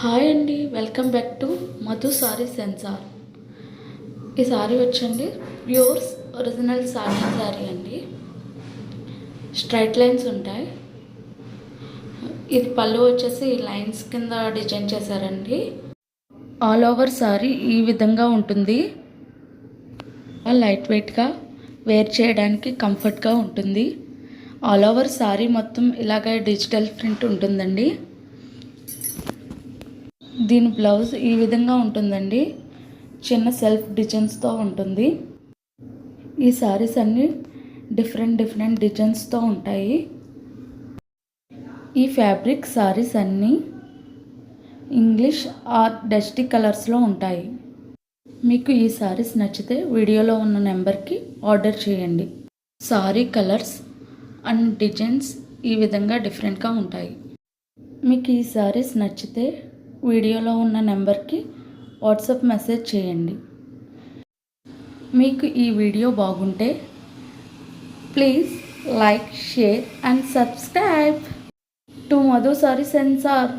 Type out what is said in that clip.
Hi అండి welcome back to Madhu sari sensor. ఈ సారీ వచ్చండి ప్యూర్స్ ఒరిజినల్ సారీ సారీ అండి. స్ట్రైట్ లైన్స్ ఉంటాయి. ఇది పళ్ళు వచ్చేసి లైన్స్ కింద డిజైన్ చేశారండి. ఆల్ ఓవర్ సారీ ఈ విధంగా ఉంటుంది. లైట్ వెయిట్గా వేర్ చేయడానికి కంఫర్ట్గా ఉంటుంది. ఆల్ ఓవర్ సారీ మొత్తం ఇలాగే డిజిటల్ ప్రింట్ ఉంటుందండి. దీని బ్లౌజ్ ఈ విధంగా ఉంటుందండి. చిన్న సెల్ఫ్ డిజైన్స్తో ఉంటుంది. ఈ సారీస్ అన్నీ డిఫరెంట్ డిఫరెంట్ డిజైన్స్తో ఉంటాయి. ఈ ఫ్యాబ్రిక్ సారీస్ అన్నీ ఇంగ్లీష్ ఆర్ డస్టీ కలర్స్లో ఉంటాయి. మీకు ఈ సారీస్ నచ్చితే వీడియోలో ఉన్న నెంబర్కి ఆర్డర్ చేయండి. సారీ కలర్స్ అండ్ డిజైన్స్ ఈ విధంగా డిఫరెంట్గా ఉంటాయి. మీకు ఈ సారీస్ నచ్చితే వీడియోలో ఉన్న నెంబర్కి వాట్సాప్ మెసేజ్ చేయండి. మీకు ఈ వీడియో బాగుంటే please like share and subscribe to Madhu sari sensor.